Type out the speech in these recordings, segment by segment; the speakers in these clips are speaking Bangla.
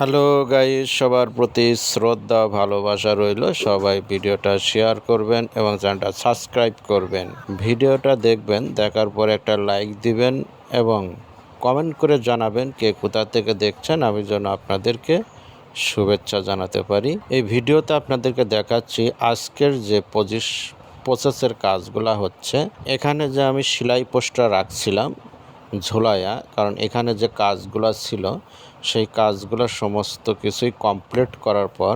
হ্যালো গাইস, সবার প্রতি শ্রদ্ধা, ভালোবাসা রইল। সবাই ভিডিওটা শেয়ার করবেন এবং চ্যানেলটা সাবস্ক্রাইব করবেন। ভিডিওটা দেখবেন, দেখার পর একটা লাইক দিবেন এবং কমেন্ট করে জানাবেন কে কোথা থেকে দেখছেন। আমি যেন আপনাদেরকে শুভেচ্ছা জানাতে পারি। এই ভিডিওতে আপনাদেরকে দেখাচ্ছি আজকের যে পজিশ প্রসেসের কাজগুলা হচ্ছে। এখানে যে আমি সেলাই পোস্টটা রাখছিলাম ঝোলায়া, কারণ এখানে যে কাজগুলো ছিল, সেই কাজগুলো সমস্ত কিছুই কমপ্লিট করার পর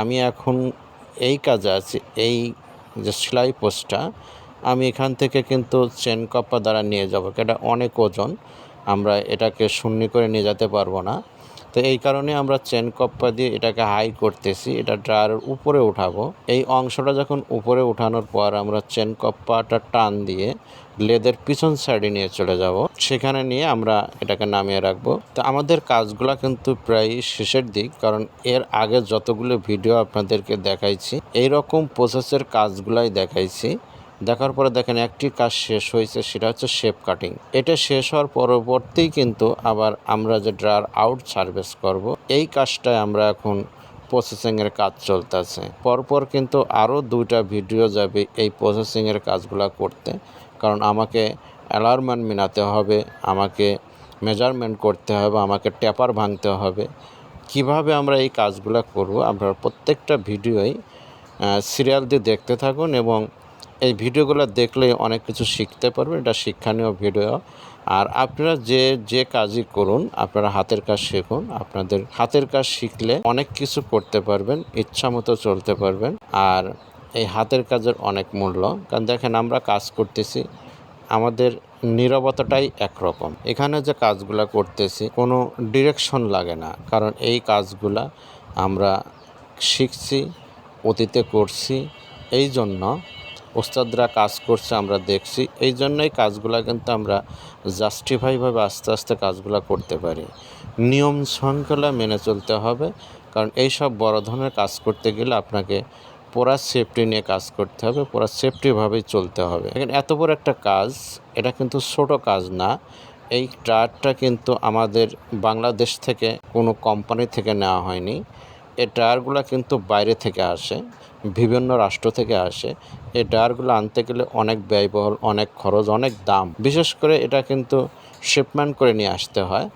আমি এখন এই কাজে আছি, এই যে সেলাই পোস্টটা, আমি এখান থেকে কিন্তু চেন কপ্পা দ্বারা নিয়ে যাব এটা অনেক ওজন, আমরা এটাকে শূন্য করে নিয়ে যেতে পারব না। তো এই কারণে আমরা চেন কপ্পা দিয়ে এটাকে হাই করতেছি, এটা ড্রায়ারের উপরে উঠাবো। এই অংশটা যখন উপরে উঠানোর পর আমরা চেন কপ্পাটা টান দিয়ে লেদের পিছন সাইডে নিয়ে চলে যাব। সেখানে নিয়ে আমরা এটাকে নামিয়ে রাখব। তো আমাদের কাজগুলো কিন্তু প্রায় শেষের দিক, কারণ এর আগে যতগুলো ভিডিও আপনাদেরকে দেখাইছি এই রকম প্রসেসের কাজগুলাই দেখাইছি। দেখার পরে দেখেন একটি কাজ শেষ হয়েছে, সেটা হচ্ছে শেপ কাটিং এটা শেষ হওয়ার পরবর্তী কিন্তু আবার আমরা যে ড্রায়ার আউট সার্ভিস করব, এই কাজটায় আমরা এখন প্রসেসিংয়ের কাজ চলতেছে। পরপর কিন্তু আরও দুইটা ভিডিও যাবে এই প্রসেসিংয়ের কাজগুলো করতে, কারণ আমাকে অ্যালার্মেন্ট মেনাতে হবে, আমাকে মেজারমেন্ট করতে হবে, আমাকে ট্যাপার ভাঙতে হবে। কীভাবে আমরা এই কাজগুলো করব আপনারা প্রত্যেকটা ভিডিওই সিরিয়াল দিয়ে দেখতে থাকুন এবং এই ভিডিওগুলো দেখলে অনেক কিছু শিখতে পারবেন। এটা শিক্ষণীয় ভিডিও। আর আপনারা যে যে কাজই করুন, আপনারা হাতের কাজ শিখুন। আপনাদের হাতের কাজ শিখলে অনেক কিছু করতে পারবেন, ইচ্ছা মতো চলতে পারবেন। আর এই হাতের কাজের অনেক মূল্য। কারণ দেখেন, আমরা কাজ করতেছি, আমাদের নীরবতাটাই একরকম। এখানে যে কাজগুলা করতেছি, কোনো ডিরেকশন লাগে না। কারণ এই কাজগুলা আমরা শিখছি, অতীতে করছি এই জন্য ওস্তাদরা কাজ করছে, আমরা দেখছি। এই জন্যই কাজগুলা কিন্তু আমরা জাস্টিফাইভাবে আস্তে আস্তে কাজগুলা করতে পারি। নিয়ম শৃঙ্খলা মেনে চলতে হবে, কারণ এই সব বড় ধরনের কাজ করতে গেলে আপনাকে পুরা সেফটি নিয়ে কাজ করতে হবে, পুরা সেফটিভাবেই চলতে হবে। এখানে এত বড় একটা কাজ, এটা কিন্তু ছোট কাজ না। এই টায়ারটা কিন্তু আমাদের বাংলাদেশ থেকে কোনো কোম্পানি থেকে নেওয়া হয়নি। এই টায়ারগুলো কিন্তু বাইরে থেকে আসে, বিভিন্ন রাষ্ট্র থেকে আসে। এই টায়ারগুলো আনতে গেলে অনেক ব্যয়বহুল, অনেক খরচ, অনেক দাম। বিশেষ করে এটা কিন্তু শিপমেন্ট করে নিয়ে আসতে হয়।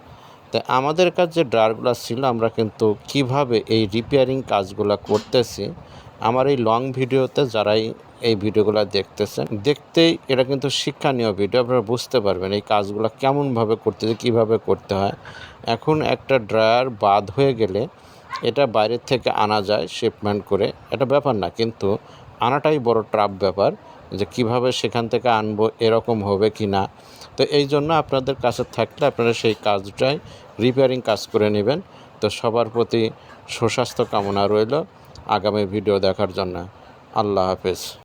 তাই আমাদের কাছে যে ড্রায়ারগুলো ছিল, আমরা কিন্তু কীভাবে এই রিপেয়ারিং কাজগুলো করতেছি, আমার এই লং ভিডিওতে যারাই এই ভিডিওগুলো দেখতেছেন, দেখতেই এটা কিন্তু শিক্ষণীয় ভিডিও আপনারা বুঝতে পারবেন এই কাজগুলো কেমনভাবে করতে কীভাবে করতে হয়। এখন একটা ড্রায়ার বাদ হয়ে গেলে এটা বাইরের থেকে আনা যায় শিপমেন্ট করে। এটা ব্যাপার না, কিন্তু আনাটাই বড় ট্রাপ ব্যাপার যে কীভাবে সেখান থেকে আনব, এরকম হবে কি না তো এই জন্য আপনাদের কাছে থাকলে আপনারা সেই কাজটাই রিপেয়ারিং কাজ করে নেবেন। তো সবার প্রতি সুস্বাস্থ্য কামনা রইল। আগামী ভিডিও দেখার জন্য আল্লাহ হাফেজ।